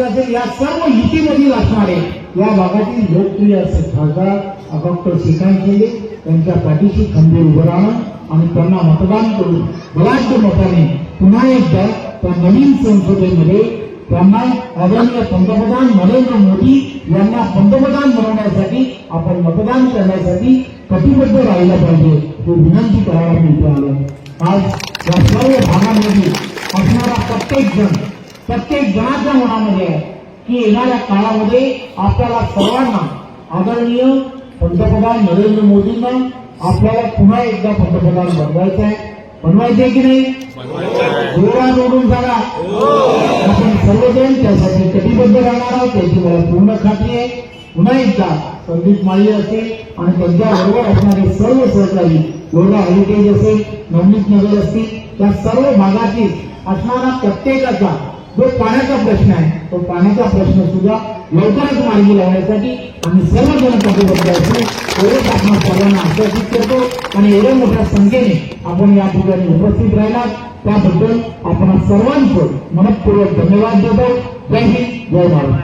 असेल या सर्व युतीमधील असणारे या भागातील लोकप्रिय असे खासदार डॉक्टर श्रीकांत केले त्यांच्या पाठीशी खंबीर उभं राहणं आणि त्यांना मतदान करून बलाढ्य मताने पुन्हा एकदा त्या नवीन संसदेमध्ये त्यांना आदरणीय पंतप्रधान नरेंद्र मोदी यांना पंतप्रधान बनवण्यासाठी आपण मतदान करण्यासाठी कटिबद्ध राहिलं पाहिजे हे विनंती करायला मिळते इथे आज या सर्व भागामध्ये प्रत्येक जणाच्या मनामध्ये आहे की येणाऱ्या काळामध्ये आपल्याला सर्वांना आदरणीय पंतप्रधान नरेंद्र मोदींना आपल्याला पुन्हा एकदा पंतप्रधान बनवायचं आहे. बनवायचं आहे की नाही? जोरा जोडून सांगा आपण सर्वजण त्यासाठी कटिबद्ध राहणार आहोत. त्याची मला पूर्ण खात्री आहे. पुन्हा एकदा संदीप माळी असेल आणि त्यांच्याबरोबर असणारे सर्व सहकारी एवढा हेरिटेज असेल नवनीत नगर असतील त्या सर्व भागातील असणारा प्रत्येकाचा जो पाण्याचा प्रश्न आहे तो पाण्याचा प्रश्न सुद्धा लवकरच मार्गी लावण्यासाठी आम्ही सर्वजण कटिबद्ध असू एवढंच आपण सर्वांना आश्वासित करतो आणि एवढ्या मोठ्या संख्येने आपण या ठिकाणी उपस्थित राहिलात. त्याबद्दल आपण सर्वांचं मनपूर्वक धन्यवाद देतो. जय हिंद जय भारत.